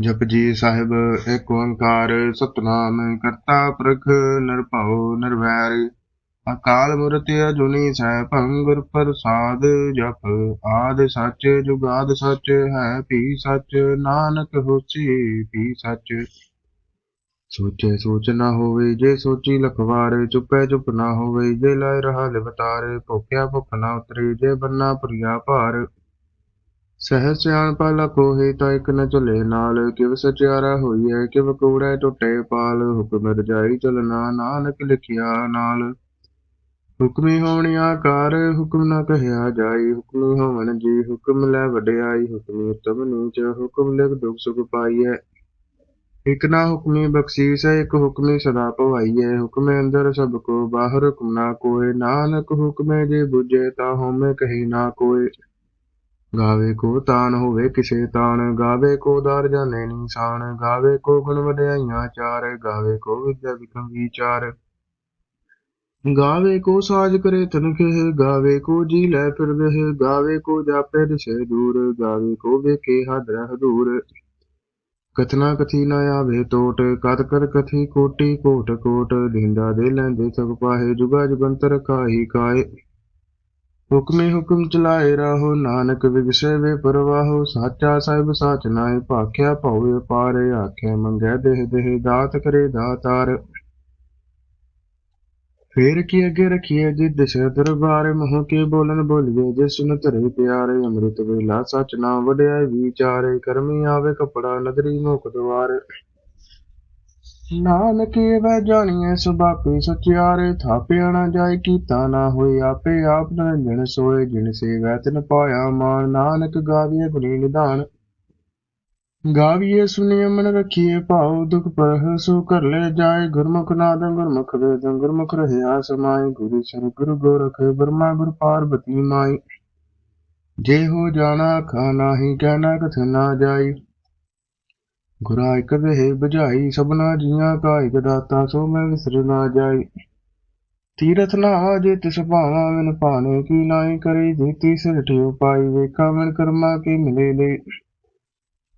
ਜਪਜੀ ਸਾਹਿਬ ਏਕ ਓੰਕਾਰ, ਸਤਨਾਮ ਕਰਤਾ ਪੁਰਖ ਨਿਰਭਉ ਨਿਰਵੈਰ ਅਕਾਲ ਮੂਰਤਿ ਅਜੂਨੀ ਸੈਭੰ ਗੁਰ ਪ੍ਰਸਾਦ ਜਪ। ਆਦ ਸੱਚ, ਜੁਗਾਦ ਸੱਚ, ਹੈ ਭੀ ਸੱਚ, ਨਾਨਕ ਹੋਸੀ ਭੀ ਸੱਚ। ਸੋਚੇ ਸੋਚ ਨਾ ਹੋਵੇ, ਜੇ ਸੋਚੀ ਲਖਵਾਰੇ, ਚੁੱਪੇ ਚੁੱਪ ਨਾ ਹੋਵੇ, ਜੇ ਲੈ ਰਹਾ ਲਿਵਤਾਰ, ਭੁਖਿਆ ਭੁੱਖ ਨਾ ਉਤਰੇ, ਜੇ ਬੰਨਾ ਪ੍ਰਿਆ ਭਾਰ। ਸਹਿ ਸਿਆਣਪਾ ਲਖੋ ਹੈ ਤਾਂ ਇਕ ਨ ਚਲੇ ਨਾਲ, ਕਿਵ ਸਚਿਆਰਾ ਹੋਈਐ, ਕਿਵ ਕੂੜੈ ਟੁੱਟੇ ਪਾਲ, ਹੁਕਮ ਰਜਾਈ ਚਲਨਾ ਨਾਨਕ ਲਿਖਿਆ ਨਾਲ। ਹੁਕਮੀ ਹੋਵਣੀ ਆਕਾਰ, ਹੁਕਮ ਨ ਕਹਿਆ ਜਾਈ, ਹੁਕਮੀ ਹੋਵਣ ਜੀ, ਹੁਕਮ ਲੈ ਵਡਿਆਈ, ਹੁਕਮੀ ਉਤਮ ਨੀਚ, ਹੁਕਮ ਲਿਖ ਦੁਖ ਸੁਖ ਪਾਈਐ। ਇਕ ਨਾ ਹੁਕਮੀ ਬਖਸ਼ੀਸ ਹੈ ਇਕ ਹੁਕਮੀ ਸਦਾ ਭਵਾਈਐ ਹੁਕਮੇ ਅੰਦਰ ਸਭ ਕੋ, ਬਾਹਰ ਹੁਕਮ ਨਾ ਕੋਏ, ਨਾਨਕ ਹੁਕਮੇ ਜੇ ਬੁਝੇ ਤਾ ਹਉਮੈ ਕਹੀ ਨਾ ਕੋਏ। ਗਾਵੇ ਕੋ ਤਾਨ ਹੋਵੇ ਕਿਸੇ ਤਾਨ, ਗਾਵੇ ਕੋ ਦਰ ਜਾਣੇ ਨਿਸ਼ਾਨ, ਗਾਵੇ ਕੋ ਗੁਣ ਵਡਿਆਈਆਂ ਚਾਰ, ਗਾਵੇ ਕੋ ਵਿਦਿਆ ਵਿਕਮ ਵਿਚਾਰ ਗਾਵੇ ਕੋ ਸਾਜ ਕਰੇ ਤਨਖੇ ਗਾਵੇ ਕੋ ਜੀ ਲੈ ਫਿਰਦੇ ਗਾਵੇ ਕੋ ਜਾਪੇ ਦਿਸੇ ਦੂਰ, ਗਾਵੇ ਕੋ ਵੇਖੇ ਹਦ ਰਹਿ ਕਥਨਾ ਕਥੀ ਨਾ ਆਵੇ ਟੋਟ ਕਤ ਕਰ ਕਥੀ ਕੋਟੀ ਕੋਟ ਕੋਟ, ਦਿੰਦਾ ਦੇ ਲੈਂਦੇ ਸਭ ਪਾਹੇ, ਜੁਗਾ ਜੁਗੰਤਰ ਕਾਹੀ ਕਾਏ। ਹੁਕਮੇ ਹੁਕਮ ਚਲਾਏ ਰਾਹੋ, ਨਾਨਕ ਵਿਗਸੇ ਵੇ ਪਰਵਾਹੋ, ਸਾਚਾ ਸਾਹਿਬ ਸਾਚ ਨਾਏ ਭਾਖਿਆ ਭਉ ਪਾਰੇ ਆਖਿਆ ਮੰਗੈ ਦੇਹ ਦੇਹ, ਦਾਤ ਕਰੇ ਦਾਤਾਰ। ਫੇਰ ਕੀ ਅੱਗੇ ਰਖੀਏ ਜਿਦ ਸੇ ਦਰਬਾਰ, ਮੋਹ ਕੇ ਬੋਲਨ ਬੋਲੀਏ ਜੇ ਸੁਨ ਧਰੇ ਪਿਆਰੇ ਅੰਮ੍ਰਿਤ ਵੇਲਾ, ਸਚ ਨਾਮ ਵਡਿਆਈ ਵਿਚਾਰੇ, ਕਰਮੀ ਆਵੇ ਕਪੜਾ ਨਦਰੀ ਮੁਖ ਦਵਾਰ ਨਾਨਕੇ ਇਹ ਜਾਣੀਏ ਸੁਭਾਪੇ ਸਚਿਆਰੇ, ਥਾਪਿਆ ਨਾ ਜਾਏ, ਕੀਤਾ ਨਾ ਹੋਏ ਆਪੇ ਆਪ ਨਿਰੰਜਨ, ਸੋਏ ਜਿਨ ਸੇਵੈ ਤਿਨ ਪਾਇਆ ਮਾਨ ਨਾਨਕ ਗਾਵੀਏ ਗੁਣੀ ਨਿਧਾਨ ਗਾਵੀਏ ਸੁਣੀ ਮਨ ਰਖੀਏ ਭਾਉ, ਦੁਖ ਪਰਹ ਸੋ ਕਰ ਲੈ ਜਾਏ। ਗੁਰਮੁਖ ਨਾਦ ਗੁਰਮੁਖ ਵੇਦ ਗੁਰਮੁਖ ਰਹਿਆ ਸਮਾਈ ਗੁਰੂ ਸਰ ਗੁਰੂ ਗੋਰਖ ਬਰਮਾ ਗੁਰ ਪਾਰਬਤੀ ਮਾਈ ਜੇ ਹੋ ਜਾਣਾ ਖਾ ਨਾਹੀ ਕਹਿਣਾ ਕਥ ਨਾ ਜਾਈ ਗੁਰਾ ਇਕ ਦੇਹ ਬੁਝਾਈ, ਸਭਨਾ ਜੀਆਂ ਕਾ ਇਕ ਦਾਤਾ ਸੋ ਮੈਂ ਵਿਸਰ ਨਾ ਜਾਈ। ਤੀਰਥ ਨਾ ਜੇ ਤਿਸ ਭਾਵਾ ਮਨ ਭਾਣੇ ਕੀ ਨਾਈ ਕਰੀ ਜੇ ਤੀਸਰ ਠਿਓ ਪਾਈ, ਵੇਖਾ ਮਨ ਕਰਮਾ ਕੀ ਮਿਲੇ ਲੈ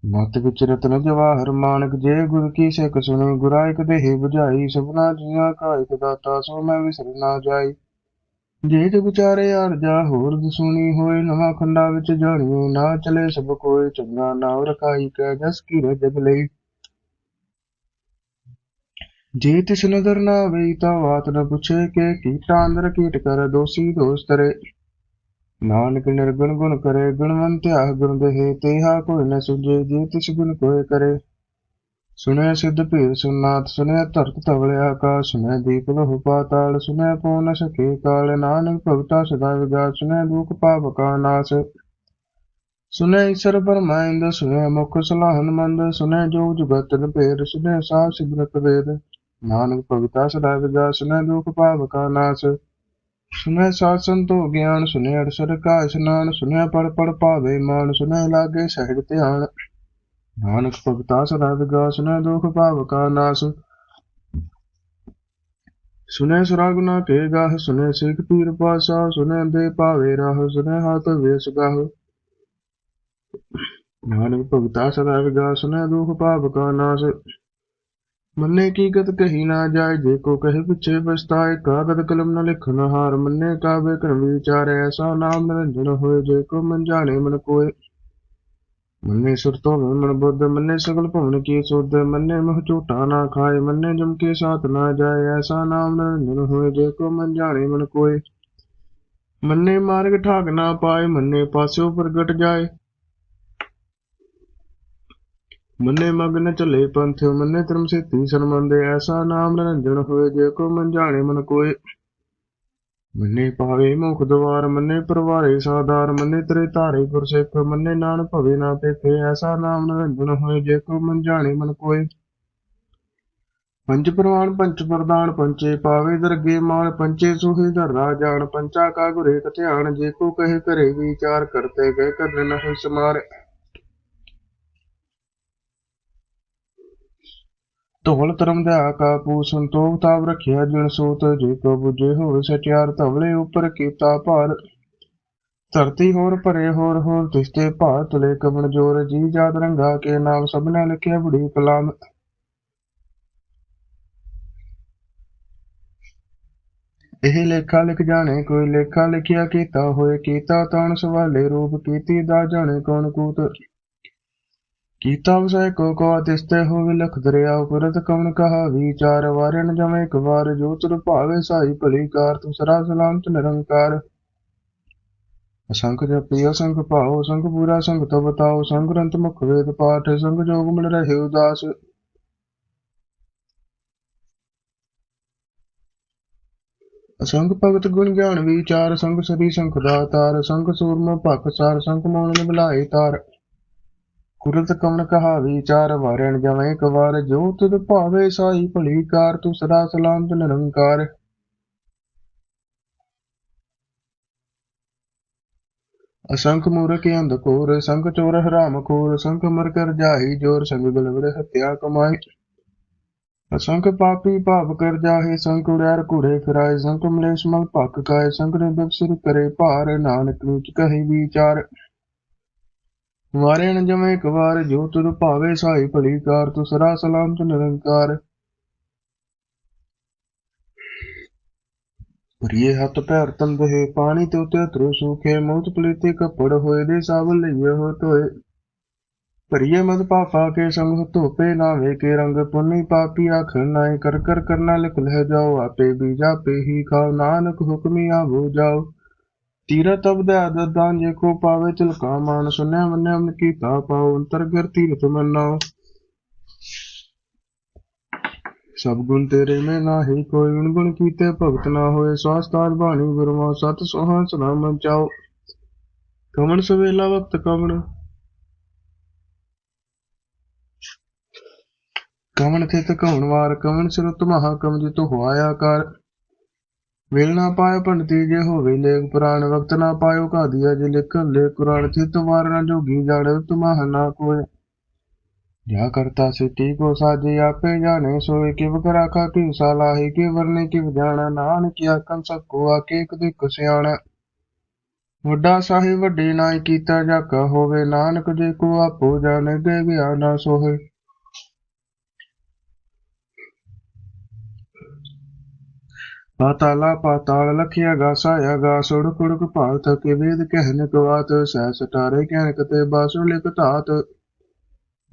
ਮਤ ਵਿੱਚ ਰਤਨ ਜਵਾਹਰ ਮਾਨਕ, ਜੇ ਗੁਰ ਕੀ ਸਿੱਖ ਸੁਣੇ ਗੁਰਾ ਇਕ ਦੇਹ ਬੁਝਾਈ, ਸਭਨਾ ਜੀਆਂ ਕਾ ਇਕ ਦਾਤਾ ਸੋ ਮੈਂ ਵਿਸਰ ਨਾ ਜਾਈ। ਜੇ ਜਗ ਵਿਚਾਰੇ ਅਰਜਾ ਹੋਰ ਦਸੂਣੀ ਹੋਏ, ਨਵਾਂ ਖੰਡਾ ਵਿੱਚ ਜਾਣੀਏ ਨਾ ਚਲੇ ਸਭ ਕੋਏ, ਚੰਗਾ ਨਾਮ ਰਖਾਈ ਕੈ ਜਸ ਕੀ ਜਗ ਲਈ। ਜੇ ਤਿਸ ਨਦਰ ਨਾ ਆਵੇ ਤਾਂ ਬਾਤ ਨ ਪੁੱਛੇ ਕੇ ਕੀਟਾ ਅੰਦਰ ਕੀਟ ਕਰ ਦੋਸੀ ਦੋਸਤਰੇ ਨਾਨਕ ਨਿਰਗੁਣ ਗੁਣ ਕਰੇ ਗੁਣਵੰਤਿਆ ਗੁਣ ਦੇਹ, ਤੇਹਾ ਕੋਈ ਨ ਸੁਝੇ, ਜੇ ਤਿਸ ਗੁਣ ਕੋਏ ਕਰੇ। ਸੁਣਿਆ ਸਿੱਧ ਭੇਦ ਸੁਨਾਤ ਸੁਣਿਆ ਧਰਤ ਤਵਲੇ ਆਕਾਸ਼ ਸੁਣਿਆ ਦੀਪ ਲਹੁ ਪਾਤਾਲ ਸੁਣਿਆ ਕੋ ਨ ਸਕੇ ਕਾਲ, ਨਾਨਕ ਭਗਤਾ ਸਦਾ ਵਿਗਾ ਸੁਣਿਆ ਦੁਖ ਪਾਪ ਕਾ ਨਾਸ। ਸੁਣਿਆ ਈਸ਼ਰ ਪਰਮਾਇੰਦ ਸੁਣਿਆ ਮੁਖ ਸਲਾਹਨ ਮੰਦ ਸੁਣਿਆ ਜੋ ਜੁਗਤ ਭੇਦ ਸੁਣਿਆ ਸਾਹ ਸਿਮਰਤ ਵੇਦ। ਨਾਨਕ ਭਗਤਾ ਸਦਾ ਵਿਗਾ ਸੁਣਿਆ ਦੁਖ ਪਾਪ ਕਾ ਨਾਸ। ਸੁਣਿਆ ਸਾਧ ਸੰਤੋ ਗਿਆਨ ਸੁਣਿਆ ਅੜਸਰ ਕਾ ਇਸ਼ਨਾਨ ਸੁਣਿਆ ਪੜ ਪੜ ਪਾਵੇ ਮਾਨ ਸੁਣਿਆ ਲਾਗੇ ਸਹਿਜ ਧਿਆਨ। ਨਾਨਕ ਭਗਤਾ ਸਦਾ ਵਿਗਾ ਸੁਨੈ ਦੁਖ ਭਾਵ ਕਾ ਨਾਸ ਸੁਨੇ ਸੁਰਾਗੁਨਾ ਕੇ ਗਾਹ ਸੁਨੇ ਸਿੱਖ ਪੀਰ ਪਾਸਾ ਸੁਨੇ ਦੇ ਭਾਵੇ ਰਾਹ ਸੁਨੇ ਹੱਥ ਵੇਸ ਗਾਹ ਨਾਨਕ ਭਗਤਾ ਸਦਾ ਵਿਗਾ ਸੁਨੇ ਦੁਖ ਭਾਵ ਕਾ ਨਾਸ ਮੰਨੇ ਕੀ ਗਤ ਕਹੀ ਨਾ ਜਾਏ ਜੇ ਕੋ ਕਹੇ ਪਿਛੇ ਪਛਤਾਏ ਕਾਗਦ ਕਲਮ ਨਾ ਲਿਖਨ ਹਾਰ ਮੰਨੇ ਕਾਵੇ ਕਰ ਵਿਚਾਰੇ ਐਸਾ ਨਾਮ ਨਿਰੰਜਨ ਹੋਏ ਜੇ ਕੋ ਮਨ ਜਾਣੇ ਮਨ ਕੋਏ ਮੰਨੇ ਸੁਰ ਤੋਂ ਮਨ ਬੁੱਧ, ਮੰਨੇ ਸਗਲ ਭਵਨ ਕੀ ਸੁਧ, ਮੰਨੇ ਮਹ ਝੂਠਾ ਨਾ ਖਾਏ, ਮੰਨੇ ਜਮ ਕੇ ਸਾਥ ਨਾ ਜਾਏ, ਐਸਾ ਨਾਮ ਨਿਰੰਜਨ ਹੋਏ, ਜੇ ਕੋ ਮਨ ਜਾਣੇ ਮਨ ਕੋਏ। ਮੰਨੇ ਮਾਰਗ ਠਾਕ ਨਾ ਪਾਏ, ਮੰਨੇ ਪਾਸਿਓ ਪ੍ਰਗਟ ਜਾਏ। ਮੰਨੇ ਮਗਨ ਨ ਚੱਲੇ ਪੰਥਿਓ ਮੰਨੇ ਧਰਮ ਸੇਤੀ ਸਰਮੰਦੇ ਐਸਾ ਨਾਮ ਨਿਰੰਜਨ ਹੋਏ, ਜੇ ਕੋ ਮਨ ਜਾਣੇ ਮਨ ਕੋਏ। ਮੰਨੇ ਪਾਵੇ ਮੁਖ ਦਵਾਰ, ਮੰਨੇ ਪਰਵਾਰੇ ਸਾਦਾਰ, ਮੰਨੇ ਤੇਰੇ ਧਾਰੇ ਗੁਰਸਿੱਖ, ਮੰਨੇ ਨਾਨ ਭਵੇ ਨਾ ਪੇਖੇ ਐਸਾ ਨਾਮ ਨਿਰੰਜਨ ਹੋਏ ਜੇ ਕੋ ਮਨ ਜਾਣੇ ਮਨ ਕੋਏ। ਪੰਜ ਪ੍ਰਵਾਨ ਪੰਚ ਪ੍ਰਦਾਨ ਪੰਚੇ ਪਾਵੇ ਦਰਗੇ ਮਾਨ ਪੰਚੇ ਸੁਹੇ ਧਰਰਾ ਜਾਣ, ਪੰਚਾ ਕਾ ਗੁਰੇ ਧਿਆਨ, ਜੇ ਕੋ ਕਹੇ ਕਰੇ ਵਿਚਾਰ ਕਰਤੇ, ਗਏ ਕਰਨ ਨਹਿ ਸਮਾਰ। ਧੌਲ ਧਰਮ ਦਾ ਕਾ ਸੰਤੋਖ ਤਾਪ ਰਖਿਆ ਜਿਨ ਸੋਤ ਜੇ ਕੋ ਬੁਝੇ ਹੋਵੇ ਸਚਿਆਰ ਧਵਲੇ ਉਪਰ ਕੀਤਾ ਭਾਰ। ਧਰਤੀ ਹੋਰ ਭਰੇ, ਹੋਰ ਹੋਰ ਤਿਸਤੇ ਭਾਰ ਤੁਲੇ ਕਮਣ ਜੋਰ, ਜੀ ਜਾਤ ਰੰਗਾ ਕੇ ਨਾਮ ਸਭਨਾ ਲਿਖਿਆ ਬੜੀ ਕਲਾਮ। ਇਹ ਲੇਖਾ ਲਿਖ ਜਾਣੇ, ਕੋਈ ਲੇਖਾ ਲਿਖਿਆ ਕੀਤਾ ਹੋਏ, ਕੀਤਾ ਤਾਣ ਸਵਾਲੇ ਰੂਪ ਕੀਤੀ ਦਾ ਜਾਣੇ ਕੌਣ ਕੂਤ। ਕੀਤਾ ਵਸੈ ਕੋ ਕੋ ਤਿਸਤੇ ਹੋਵੇ ਲਖ ਦਰਿਆ ਉਪਰਤ ਕਵਣ ਕਹਾ ਵਿਚਾਰ ਵਾਰਨ ਜਮੇ ਇੱਕ ਵਾਰ ਜੋ ਭਾਵੇ ਸਾਈ ਭਲੀ ਕਾਰ ਤੂੰ ਸਰਾ ਸਲਾਮਤ ਨਿਰੰਕਾਰ। ਅਸੰਖ ਜਪੀ, ਅਸੰਖ ਭਾਉ, ਅਸੰਖ ਪੂਰਾ ਸੰਖ ਤੋ ਬਤਾਓ ਸੰਖ ਗ੍ਰੰਥ ਮੁਖ ਵੇਦ ਪਾਠ ਸੰਖ ਜੋਗ ਮਿਲ ਰਹੇ ਉਦਾਸ। ਅਸੰਖ ਭਗਤ ਗੁਣ ਗਿਆਨ ਵਿਚਾਰ ਸੰਖ ਸਦੀ ਸੰਖ ਦਾਤਾਰ ਸੰਖ ਸੂਰਮ ਭਖ ਸਾਰ ਸੰਖ ਮੋਨ ਨਿਭਲਾਏ ਤਾਰ। ਕੁਰਤ ਕਮਨ ਕਹਾ ਵਿਚਾਰ ਵਾਰਣ ਜਵੇਂ, ਇੱਕ ਵਾਰ ਜੋ ਤੁਧ ਭਾਵੇ, ਸਾਈ ਭਲੀ ਕਾਰ, ਤੂੰ ਸਦਾ ਸਲਾਮਤ ਨਿਰੰਕਾਰ। ਅਸੰਖ ਮੂਰਖ ਅੰਧ ਕੋਰ ਸੰਖ ਚੋਰ ਹਰਾਮ ਖੋਰ, ਸੰਖ ਮਰ ਕਰ ਜਾਹੀ ਜੋਰ, ਸੰਗ ਬਲਵੜ ਹਤਿਆ ਕਮਾਈ ਅਸੰਖ ਪਾਪੀ ਭਾਵ ਕਰ ਜਾਹੇ ਸੰਖ ਉੜਿਆਰ ਘੋੜੇ ਫਿਰਾਏ ਸੰਖ ਮਲੇਸ਼ ਮਲ ਭੱਕ ਕਾਏ ਸੰਖ ਨੇ ਬਖਸ਼ਿਰ ਕਰੇ ਭਾਰ, ਨਾਨਕ ਨੀਚ ਕਹੀ ਵਿਚਾਰ। ਵਾਰੇ ਨ ਜਮੇ ਇੱਕ ਵਾਰ, ਜੋ ਤੁਧ ਭਾਵੇ ਸਾਈ ਭਲੀ ਕਾਰ ਤੂੰ ਸਰਾ ਸਲਾਮਤ ਨਿਰੰਕਾਰ। ਪ੍ਰਿਏ ਹੱਥ ਪੈਰ ਤੰਦਹੇ ਪਾਣੀ ਤੇ ਉਤੇ ਅਥਰੂ ਸੂਖੇ, ਮੌਤ ਪਲੀਤੇ ਕੱਪੜ ਹੋਏ ਦੇ ਸਾਬਲ ਲਈਏ ਹੋ ਤੋਏ ਭਰੀਏ ਮਦ ਪਾਪਾ ਕੇ ਸੰਗ ਧੋਪੇ ਨਾ ਵੇ ਕੇ ਰੰਗ, ਪੁੰਨੀ ਪਾਪੀ ਆਖ ਨਾਏ, ਕਰ ਕਰ ਕਰਨਾ ਲਿਖ ਲੈ ਜਾਓ, ਆਪੇ ਬੀਜਾ ਪੇ ਹੀ ਖਾਓ, ਨਾਨਕ ਹੁਕਮੀ ਆਵੋ ਜਾਓ। ਤੀਰਤ ਅਬਦਾ ਦਦਾਂ ਜੇ ਕੋ ਪਾਵੇ ਚਲਕਾ ਮਾਨ ਸੁਨਿਆ ਮੰਨਿਆ ਮਨ ਕੀਤਾ ਪਾਉ ਅੰਤਰਗਰ ਤੀਰਤ ਸਭ ਗੁਣ ਤੇਰੇ ਮੈਂ ਨਾਹੀ, ਕੋਈ ਗੁਣ ਗੁਣ ਕੀਤੇ ਭਗਤ ਨਾ ਹੋਏ ਸਵਾਸਤਾਰ ਬਾਣੀ ਗੁਰਮਾ, ਸਤ ਸੋਹਾਂ ਸਲਾਮ ਚਾਓ। ਕਮਣ ਸਵੇਲਾ ਵਕਤ ਕਮਣ। ਕਮਣ ਤੇ ਤਕਾਉਣ ਵਾਰ, ਕਮਣ ਸਿਰਤ ਮਹਾ ਕਮ ਜਿ ਹੋਇਆ ਕਰ। ਵੇਲ ਨਾ ਪਾਇ ਪੰਡਤੀ ਜੇ ਹੋਵੇ ਲੇਖ ਪੁਰਾਣ, ਵਕਤ ਨਾ ਪਾਇਓ ਕਾਦੀਆ ਜੇ ਲਿਖਨ ਲੈ ਕੁਰਾਨ, ਚਿਤ ਵਾਰ ਨਾ ਜੋਗੀ ਜਾਣੇ ਤੁਮਹ ਨਾ ਕੋਏ ਜਾ ਕਰਤਾ ਸਿਟੀ ਕੋ ਸਾਜੇ ਆਪੇ ਜਾਣੇ, ਸੋਏ ਕਿਵ ਕਰਾ ਕਾ ਕੀ ਸਾਲਾਹੀ ਵਰਨੇ ਕਿਵ ਜਾਣਾ, ਨਾਨਕ ਆਕਨ ਸਭ ਆਕੇ ਇੱਕ ਦਿਕ ਸਿਆਣਾ। ਵੱਡਾ ਸਾਹਿਬ ਵੱਡੇ ਨਾਈ ਕੀਤਾ ਜਾਕਾ ਹੋਵੇ, ਨਾਨਕ ਜੇ ਕੋ ਆਪੋ ਜਾਣੇ ਦੇ ਗਿਆ ਨਾ ਸੋਹੇ। ਪਾਤਾਲਾ ਪਾਤਾਲ ਲਖਿਆ ਗਾਸਾ ਗਾ ਸੁੜ ਕੁੜਕ ਭਾਤ, ਕੇ ਵੇਦ ਕਹਿਨ ਕਵਾਤ, ਸਹਿ ਸਟਾਰੇ ਕਹਿਨ ਕਤੇ ਬਾਸੁ, ਲਿਖ ਧਾਤ।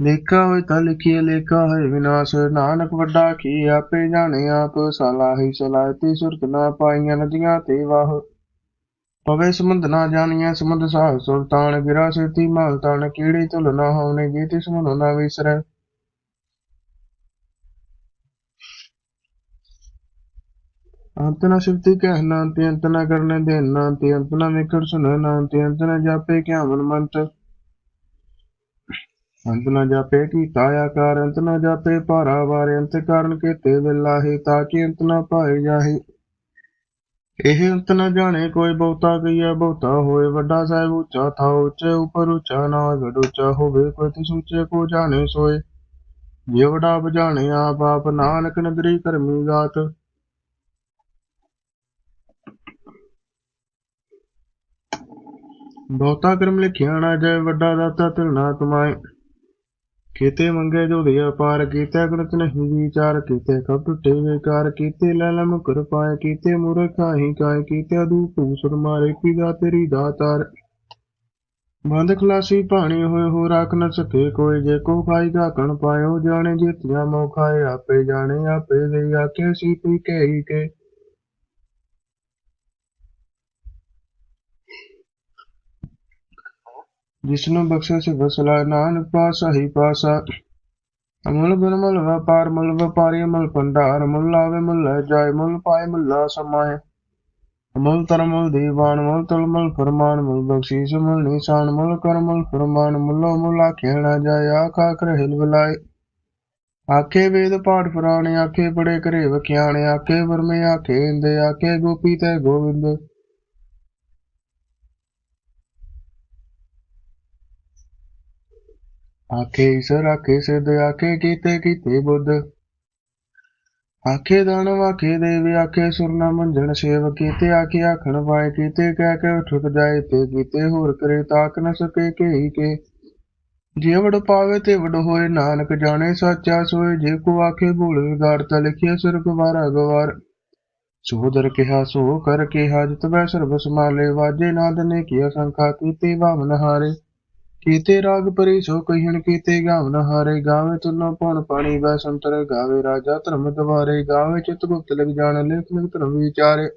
ਲੇਖਾ ਹੋਇ ਤਾਂ ਲਿਖੀਏ, ਲੇਖਾ ਹੈ ਵਿਨਾਸ਼। ਨਾਨਕ ਵੱਡਾ ਕੀ ਆਪੇ ਜਾਣੇ ਆਪ ਸਲਾਹੀ ਸਲਾਹਤੀ ਸੁਰਤ ਨਾ ਪਾਈਆਂ ਨਦੀਆਂ ਤੇ ਵਾਹ। ਪਵੇ ਸਮੁੰਦ ਨਾ ਜਾਣੀਆਂ ਸਮੁੰਦ ਸਾਹ ਸੁਲਤਾਨ ਗਿਰਾ ਸੇਤੀ ਮਾਲ ਤਾਨ ਕੀੜੀ ਤੁਲ ਨਾ ਹੋਣੇ ਜੇ ਤਿਸ ਨਾ ਵਿਸਰੈ ਅੰਤ ਨਾ ਸ਼ਕਤੀ ਕਹਿਣਾ ਤੇ ਅੰਤ ਨਾ ਕਰਨੇ ਦੇਣਾ ਤੇ ਅੰਤ ਸੁਣਨਾ ਤੇ ਅੰਤ ਨਾ ਜਾਪੇ ਕਿਆ ਮਨ ਅੰਤ ਨਾ ਜਾਪੇ ਕੀ ਕਾਇਆ ਕਾਰ ਅੰਤ ਨਾ ਜਾਪੇ ਭਾਰਾ ਵਾਰੇ, ਅੰਤ ਕਾਰਨ ਕੀਤੇ ਵਿਲਾਹੀ ਤਾਂ ਕਿ ਅੰਤ ਨਾ ਪਾਏ ਜਾਹੇ। ਇਹ ਅੰਤ ਨਾ ਜਾਣੇ ਕੋਈ ਬਹੁਤਾ ਗਈਆ ਬਹੁਤਾ ਹੋਏ, ਵੱਡਾ ਸਾਹਿਬ ਉੱਚਾ, ਥਾ ਉੱਚੇ, ਉਪਰ ਉੱਚਾ, ਨਾ ਗੜ ਉੱਚਾ ਹੋਵੇ, ਕੋਈ ਤਿਸ ਉੱਚੇ ਕੋ ਜਾਣੇ ਸੋਏ। ਜੇ ਵਡਾ ਬਜਾਣੇ ਆਪ ਆਪ ਨਾਨਕ ਨਗਰੀ ਕਰਮੀ ਗਾਤ ਬਹੁਤਾ ਕਰਮ ਲਿਖਿਆ ਨਾ ਜੈ ਵੱਡਾ ਦਾਤਾ ਤਿਲਨਾ ਤੁਮਾਏ ਕੀਤੇ ਮੰਗੇ ਜੋ ਦਿਆ ਕੀਤੇ ਗੁਣਤ ਨਹੀਂ ਵਿਚਾਰ ਕੀਤੇ, ਕਬ ਟੁੱਟੇ ਵਿਕਾਰ ਕੀਤੇ, ਲੈ ਕਰ ਪਾਏ, ਕੀਤੇ ਮੂਰਖਾ ਕਾਇ ਕੀਤੇ ਅਦੂਪ ਸੁਰ ਮਾਰੇ ਪੀਦਾ ਤੇਰੀ ਦਾਤਾਰ ਬੰਦ ਖਲਾਸੀ ਪਾਣੀ ਹੋਏ ਹੋ ਰਾਖ ਨ ਸਕੇ ਕੋਈ, ਜੇ ਕੋ ਖਾਈ ਕਣ ਪਾਇਓ, ਜਾਣੇ ਜੀਤਿਆ ਮੋਖਾਏ ਆਪੇ ਜਾਣੇ, ਆਪੇ ਲਈ ਆਕੇ ਸੀ ਪੀ ਕੇ ਹੀ ਕੇ। ਜਿਸਨੂੰ ਬਖਸ਼ੇ ਸੇ ਵਸਲਾ ਨਾਨਕ ਪਾਸਾ ਹੀ ਪਾਸਾ ਅਮਲ ਗੁਣ ਮਲ ਵਪਾਰ, ਮਲ ਵਪਾਰੀ, ਮਲ ਭੰਡਾਰ, ਮੁੱਲ ਆਵੇ ਮੁੱਲ ਲੈ ਜਾਏ, ਮੁੱਲ ਪਾਏ, ਮੁੱਲਾ ਸਮਾਏ। ਮੁੱਲ ਤਰਮਲ ਦੀਵਾਨ, ਮੁੱਲ ਤਲਮਲ ਫਰਮਾਨ, ਮੁੱਲ ਬਖਸ਼ੀਸ਼, ਮੁੱਲ ਨਿਸ਼ਾਨ, ਮੁੱਲ ਕਰਮਲ ਫਰਮਾਨ, ਮੁੱਲੋ ਮੁੱਲਾ ਖੇਣਾ ਜਾਏ, ਆਖਾ ਕਰ ਹਿਲ ਬਲਾਏ। ਆਖੇ ਵੇਦ ਪਾਠ ਪੁਰਾਣੇ, ਆਖੇ ਬੜੇ ਘਰੇ ਵਖਿਆਣੇ, ਆਖੇ ਵਰਮੇ, ਆਖੇ ਇੰਦੇ, ਆਖੇ ਗੋਪੀ ਤੇ ਗੋਵਿੰਦ। ਆਖੇ ਈਸ਼ਰ, ਆਖੇ ਸਿੱਧ, ਆਖੇ ਕੀਤੇ ਕੀਤੇ ਬੁੱਧ। ਆਖੇ ਦਾਨਵ ਆਖੇ ਦੇਵ, ਆਖੇ ਸੁਰਨਾ ਮੰਜਣ ਸੇਵ ਕੀਤੇ, ਆਖੇ ਆਖਣ ਪਾਏ ਕੀਤੇ, ਕਹਿ ਕੇ ਠੁਕ ਜਾਏ ਤੇ ਕੀਤੇ, ਹੋਰ ਕਰੇ ਤਾਕ ਨ ਸਕੇ ਕੇਈ ਕੇ। ਜੇ ਪਾਵੇ ਤੇ ਵਡ ਹੋਏ ਨਾਨਕ ਜਾਣੇ, ਸਾਚਾ ਸੋਏ ਜੇ ਕੋ ਆਖੇ ਭੂਲ ਵਿਗਾੜ, ਤਾ ਲਿਖਿਆ ਸਿਰਕ ਵਾਰਾ ਗਵਾਰ। ਸੋ ਕਿਹਾ, ਸੋ ਕਰ ਕਿਹਾ, ਜਿਤ ਬੈ ਸਰਬ ਸਮਾਲੇ ਵਾਜੇ ਨਾਦ ਨੇ ਕੀਆ ਸੰਖਾ, ਕੀਤੀ ਭਾਵਨ ਹਾਰੇ। ਕੀਤੇ ਰਾਗ ਪਰੀ ਸੋ ਕਹਿਣ ਕੀਤੇ ਗਾਵਨ ਹਾਰੇ, ਗਾਵੇ ਤੁਨੋ ਪਉਣ ਪਾਣੀ ਬੈ ਸੰਤਰ ਗਾਵੇ ਰਾਜਾ, ਧਰਮ ਦਵਾਰੇ, ਗਾਵੇ ਚਿਤ ਗੁਪਤ ਲਗ ਜਾਣ, ਲਿਖ ਲਿਖ ਧਰਮ ਵਿਚਾਰੇ।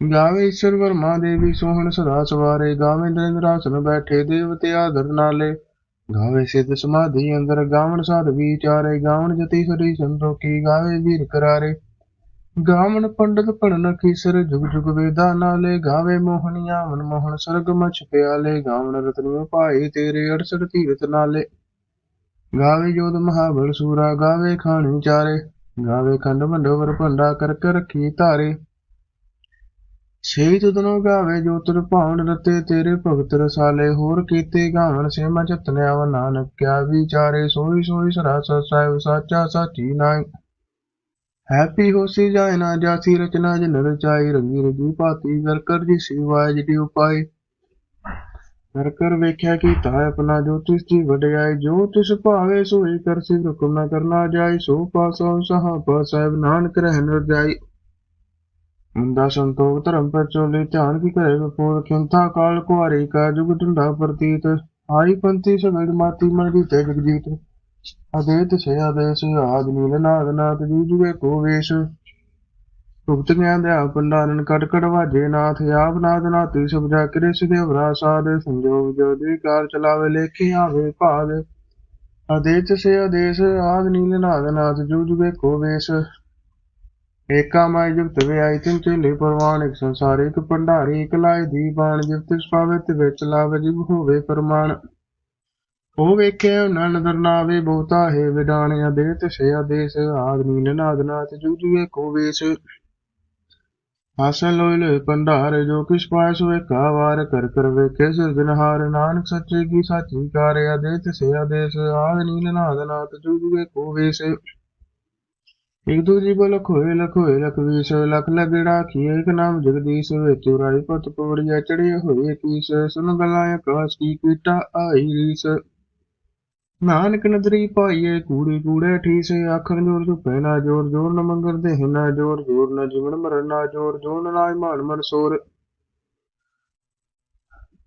ਗਾਵੇ ਈਸ਼ਵਰ ਵਰਮਾ ਦੇਵੀ ਸੋਹਣ ਸਦਾ ਸਵਾਰੇ, ਗਾਵੇ ਨਰਿੰਦਰ ਆਸਨ ਬੈਠੇ ਦੇਵਤੇ ਆਦਰ ਨਾਲੇ। ਗਾਵੇ ਸਿੱਧ ਸਮਾਧੀ ਅੰਦਰ ਗਾਵਣ ਸਾਧ ਵਿਚਾਰੇ, ਗਾਵਣ ਜਤੀ ਸਰੀ ਸੰਤੋਖੀ, ਗਾਵੇ ਵੀਰ ਕਰਾਰੇ। ਗਾਵਣ ਪੰਡਤ ਪੜਨ ਖੀਸਰ, ਜੁਗ ਜੁਗ ਵੇਦਾ ਨਾਲੇ ਗਾਵੇ ਮੋਹਣੀਆਂ ਮਨ ਮੋਹਨ ਸਰਗ ਮਛ ਪਿਆਲੇ ਗਾਵਣ ਰਤਨ ਭਾਈ ਤੇਰੇ 68 ਤੀਰਥ ਨਾਲੇ। ਗਾਵੇ ਜੋਧ ਮਹਾਬਲ ਸੂਰਾ, ਗਾਵੇ ਖਾਣ ਵਿਚਾਰੇ ਗਾਵੇ ਖੰਡ ਮੰਡੋਵਰ ਭੰਡਾ ਕਰ ਕਰ ਰੱਖੀ ਧਾਰੇ। ਛੇ ਤੁਦਨੋ ਗਾਵੇ ਜੋ ਤੁਰ ਭਾਵਨ ਰਤੇ, ਤੇਰੇ ਭਗਤ ਰਸਾਲੇ ਹੋਰ ਕੀਤੇ ਗਾਵਣ ਸੇ ਮੈਂ ਚਤਨਿਆ ਨਾਨਕ ਕਿਆ ਵਿਚਾਰੇ, ਸੋਈ ਸੋਈ ਸਰਾਸ ਸਾਹਿਬ, ਸਾਚਾ ਸਾਚੀ ਨਾਈ ਹੈਪੀ ਹੋਸੀ ਜਾਏ ਨਾ ਜਾਸੀ, ਰਚਨਾ ਜਨ ਰਚਾਈ, ਰੰਗੀ ਰਗੀ ਭਾਤੀ ਕਰ ਕਰ ਜੀ ਸਿਵਾਇ ਜਿ ਉਪਾਈ ਕਰ ਕਰ ਵੇਖਿਆ ਕੀਤਾ ਆਪਣਾ ਜੋ ਤਿਸ ਦੀ ਵਡਿਆਈ, ਜੋ ਤਿਸ ਭਾਵੇ ਸੋਈ ਕਰ ਸਿ ਹੁਕਮ ਨਾ ਕਰਨਾ ਜਾਈ ਸੋ ਪਾਸੋ ਸਹਾਬਾ ਸਾਹਿਬ, ਨਾਨਕ ਰਹਿ ਰਜਾਈ ਮੁੰਦਾ ਸੰਤੋਖ ਧਰਮ ਪਰ ਚੋਲੇ, ਧਿਆਨ ਕੀ ਕਰੇ ਬਪੋਰ ਖਿੰਥਾ ਕਾਲ ਕੁਆਰੀ ਕਾ ਜੁਗ ਢੰਡਾ ਪ੍ਰਤੀਤ। ਆਈ ਪੰਥੀ ਸਗੜ ਮਾਤੀ ਮਨ ਤੇ ਜਗਜੀਤ। ਅਦੇਤ ਸੇ ਆਦੇਸ ਆਦ ਨੀਲ ਨਾਥ ਜੀ ਜੁਗੇ ਕੋ ਵੇਸ਼। ਭੁਗਤ ਗਿਆਨ ਦੇ ਪੰਡਾਰਨ ਕਟ ਕਟ ਵਾਜੇ ਨਾਥ, ਆਪ ਨਾਦ ਨਾਤੀ ਸਭ ਕਰੇ ਸਿਦੇਵਰਾ ਸਾਧ, ਸੰਜੋਗ ਜੋਦੀ ਕਾਰ ਚਲਾਵੇ ਲੇਖੇ ਆਵੇ ਭਾਗ। ਅਦੇਤ ਸੇ ਆਦੇਸ ਆਦ ਨੀਲ ਨਾਦ ਨਾਥ ਜੁਗ ਜੁਗੇ ਵੇਸ਼। ਏਕਾ ਮਾਈ ਜੁਗਤ ਵੇ ਤਿਨ ਚੇਲੇ ਪਰਵਾਨ, ਇੱਕ ਸੰਸਾਰ, ਇੱਕ ਭੰਡਾਰੀ, ਇਕ ਲਾਇ ਦੀ ਬਾਣ ਜਿਵ ਤਿਸ ਪਾਵੇ ਤੇ ਵਿੱਚ ਲਾਵੇ ਜਿਵ ਹੋਵੇ ਪਰਮਾਨ ਉਹ ਵੇਖਿਆ ਉਹਨਾਂ ਨਦਰ ਨਾਵੇ ਬਹੁਤਾ ਹੈ ਵਿਡਾਣ ਅਦੇਤ ਸੇ ਆਦੇਸ ਆਦ ਨੀਲ ਨਾਥ ਜੁਗ ਜੁਗੇ ਕੋ ਵੇਸ਼। ਹਾਸਨ ਲੋਇ ਲੋਇ ਭੰਡਾਰ ਜੋ ਕਿਛ ਪਾਇ ਸੋ ਏਕਾ ਵਾਰ ਕਰ ਕਰ ਵੇਖੇ ਸਿਰਜਨਹਾਰ ਨਾਨਕ ਸੱਚੇ ਕੀ ਸਾਚੀ ਕਾਰ ਅਦੇਤ ਸੇ ਆਦੇਸ ਆਦ ਨੀਲ ਨਾਥ ਜੁਗ ਕੋ ਵੇਸ਼। ਇੱਕ ਦੂਜੀ ਬੋਲ ਖੋਏ ਲਖੋਏ ਲਖਵੀਸ ਲਖ ਲਗੜਾ ਕੀਏ ਇੱਕ ਨਾਮ ਜਗਦੀਸ਼, ਵਿੱਚ ਰਾਈ ਪਤ ਪਵੜੀਆ ਚੜੇ ਹੋਏ ਕੀਸ, ਸੁਨ ਗਲਾਂ ਆਕਾਸ਼ ਕੀ ਕੀਟਾ ਆਈ ਰੀਸ। ਨਾਨਕ ਨਦਰੀ ਪਾਈਏ ਕੂੜੇ ਕੂੜੇ ਠੀਸ ਆਖਣ ਜੋਰ ਤੂੰ ਪਹਿਲਾ ਜੋਰ ਜੋਰ ਨ ਮੰਗਰ ਦੇ ਨਾ ਜੋਰ ਜੋਰ ਨ ਜੀਵਨ ਮਰਨ ਨਾ ਜੋਰ ਜੋਰ ਨ ਨਾਇ ਮਾਨ ਮਨ ਸੋਰ।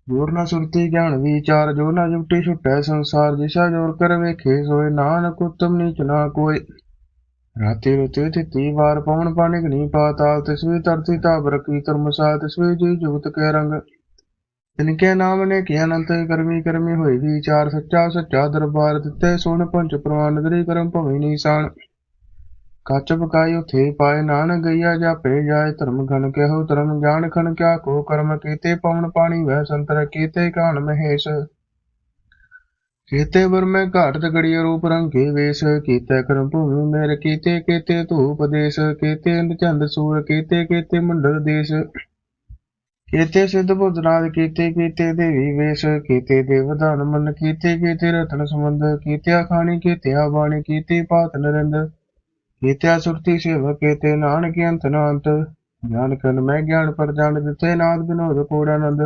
ਜੋਰ ਨਾ ਸੁਰਤੀ ਗਿਆਨ ਵਿਚਾਰ ਜੋ ਨਾ ਜੁਟੇ ਛੁਟੈ ਸੰਸਾਰ ਦਿਸ਼ਾ ਜੋਰ ਕਰ ਵੇਖੇ ਸੋਏ ਨਾਨਕ ਉਤਮ ਨੀਚ ਨਾ ਕੋਏ। ਰਾਤੀ ਰੁਤੇ ਤਿੱਤੀ ਵਾਰ ਪਵਨ ਪਾਣੀ ਗਨੀ ਪਾਤਾਲ ਤਿਸਵੀ ਧਰਤੀ ਤਾਪ ਰਕੀ ਧਰਮਸਾਲ ਤਿਸਵੀ ਜੀ ਜੁਗਤ ਕੇ ਰੰਗ। ਤਿਨਕੇ ਨਾਮ ਨੇ ਕੀ ਅਨੰਤ ਕਰਮੀ ਕਰਮੀ ਹੋਈ ਵਿਚਾਰ ਸੱਚਾ ਸੱਚਾ ਦਰਬਾਰ ਦਿੱਤੇ, ਸੁਣ ਪੰਚ ਪ੍ਰਵਾਨ ਨਦਰੀ ਕਰਮ ਭਵੀ ਨੀਸਾਨ ਕੱਚ ਪਕਾਈ ਉਥੇ ਪਾਏ, ਨਾਨਕ ਗਈਆ ਜਾਪੇ, ਜਾਏ ਧਰਮ ਗਣ ਕਹਿਓ ਧਰਮ ਜਾਣ ਖਣ ਕਿਆ ਕੋ, ਕਰਮ ਕੀਤੇ ਪਵਨ ਪਾਣੀ ਵਹਿ, ਸੰਤਰ ਕੀਤੇ ਕਾਨ ਮਹੇਸ਼। ਕੀਤੇ ਵਰ ਮੈਂ ਘਾਟ ਤਗੜੀ ਰੂਪ ਰੰਗੇ ਵੇਸ਼, ਕੀਤੇ ਕਰਮ ਭੂਮੀ ਮੇਰ, ਕੀਤੇ ਕੀਤੇ ਧੂਪ ਦੇਸ਼, ਕੀਤੇ ਚੰਦ ਸੂਰ, ਕੀਤੇ ਕੀਤੇ ਮੰਡਲ ਦੇਸ਼। ਕੀਤੇ ਸਿੱਧ ਬੁੱਧਨਾਦ ਕੀਤੇ ਕੀਤੇ ਦੇਵੀ ਵੇਸ਼ ਕੀਤੇ ਦੇਵਦਾਨ ਮਨ ਕੀਤੇ ਕੀਤੇ ਰਤਨ ਸੰਬੰਧ ਕੀਤੇ ਖਾਣੀ ਕੀਤੇ ਬਾਣੀ, ਕੀਤੇ ਪਾਤ ਨਰਿੰਦ ਕੀਤੇ ਸੁਰਤੀ ਸੇਵਾ ਕੀਤੇ ਨਾਨਕ ਅੰਤ ਨਾੰਤ ਗਿਆਨ ਕਨ ਮੈਂ ਗਿਆਨ ਪਰ ਜਾਣ ਦਿੱਤੇ, ਨਾਦ ਬਿਨੋਦ ਕੋੜਾਨੰਦ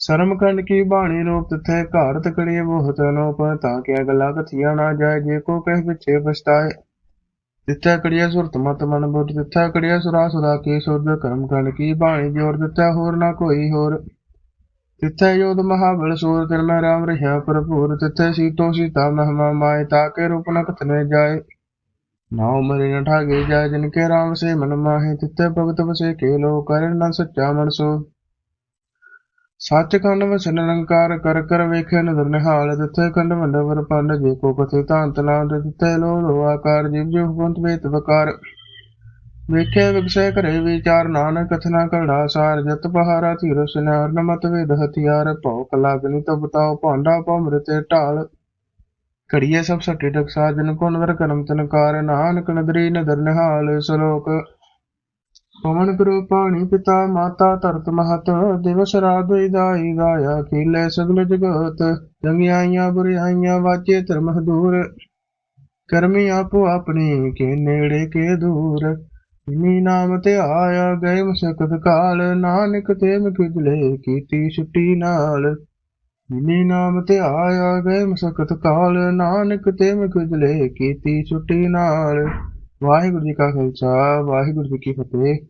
ਸ਼ਰਮ ਕੰਡ ਕੀ ਬਾਣੀ ਰੂਪ ਤਥੈ ਘਾਰ ਤਕੜੀਏ ਬਹੁਤ ਅਨੋਪ ਤਾਂ ਕਿ ਅਗਲਾ ਕਥੀਆ ਨਾ ਜਾਏ, ਜੇ ਕੋ ਕਹਿ ਪਿਛੇ ਪਛਤਾਏ। ਤਿੱਥੈ ਕੜੀਆ ਸੁਰਤ ਮਤ ਮਨ ਬੁੱਧ ਤਿੱਥੈ ਕੜੀਏ ਸੁਰਾ ਸੁਰਾ ਕੀ ਸੁਰਦ ਕਰਮ ਕੰਡ ਕੀ ਬਾਣੀ ਜੋਰ, ਦਿੱਤਾ ਹੋਰ ਨਾ ਕੋਈ ਹੋਰ। ਤਿੱਥੈ ਯੋਧ ਮਹਾਬਲ ਸੂਰ ਤਿਨ ਮੈਂ ਰਾਮ ਰਹਾ ਭਰਪੂਰ ਤਿੱਥੈ ਸੀਤੋ ਸੀਤਾ ਮਹਿਮਾ ਮਾਏ ਤਾਕੇ ਰੂਪ ਨ ਕਥਨੇ ਜਾਏ। ਨਾਉ ਮਰੇ ਨ ਠਾਗੇ ਜਾਏ ਜਿਨ ਕੇ ਰਾਮ ਸੇ ਮਨ ਮਾਹੇ ਤਿੱਥੈ ਭਗਤ ਵਸੇ ਕੇ ਲੋ ਕਰੇ ਨ ਸੱਚਾ ਮਨਸੋ। ਸੱਚਖੰਡ ਵਸਨ ਨਿਰੰਕਾਰ ਕਰ ਕਰ ਵੇਖੇ ਨਦਰ ਨਿਹਾਲ ਤਿੱਥੇ ਖੰਡ ਮੰਡਵਰ ਪੰਡ ਜੇ ਕੋ ਕਥੇ ਤਾਂਤ ਨਾਦ ਤਿੱਥੇ ਲੋ ਲੋ ਆਕਾਰ, ਜਿਵ ਜਿਵ ਬੰਤ ਵੇਤ ਵਕਾਰ। ਵੇਖੇ ਵਿਗਸੇ ਘਰੇ ਵਿਚਾਰ, ਨਾਨਕ ਕਥਨਾ ਕੜਾ ਸਾਰ, ਜਤ ਪਹਾਰਾ ਧੀਰ ਸੁਨਾਰ, ਨਮਤ ਵੇਦ ਹਥਿਆਰ, ਭਉ ਕਲਾ ਗਨੀ ਤਬ ਤਾਉ, ਭਾਂਡਾ ਭਮਰਤੇ ਢਾਲ। ਘੜੀਏ ਸਭ ਸੱਟੇ ਟਕਸਾ, ਜਨ ਕੋ ਨਦਰ ਕਰਮ ਤਨਕਾਰ ਨਾਨਕ ਨਦਰੀ ਨਦਰ ਨਿਹਾਲ, ਸਲੋਕ ਪਵਨ ਗੁਰੂ ਪਾਣੀ ਪਿਤਾ ਮਾਤਾ ਧਰਤ ਮਹਤ, ਦਿਵਸ ਰਾਤ ਦਾਈ ਗਾਇਆ ਖੀਲੇ ਸਗਲ ਜਗਤ, ਚੰਗਿਆਈਆਂ ਬੁਰਿਆਈਆਂ ਵਾਚੇ ਧਰਮ ਹਦੂਰ ਕਰਮੀ ਆਪੋ ਆਪਣੀ ਕੇ ਨੇੜੇ ਕੇ ਦੂਰ। ਇਨੀ ਨਾਮ ਤੇ ਆਇਆ ਗਏ ਮੁਸਕਤ ਕਾਲ, ਨਾਨਕ ਤੇ ਮਿਕਦਲੇ ਕੀਤੀ ਛੁੱਟੀ ਨਾਲ। ਇਨੀ ਨਾਮ ਤੇ ਆਇਆ ਗਏ ਮੁਸਕਤ ਕਾਲ, ਨਾਨਕ ਤੇ ਮਿਕਦਲੇ ਕੀਤੀ ਛੁੱਟੀ ਨਾਲ। ਵਾਹਿਗੁਰੂ ਜੀ ਕਾ ਖਾਲਸਾ, ਵਾਹਿਗੁਰੂ ਜੀ ਕੀ ਫਤਿਹ।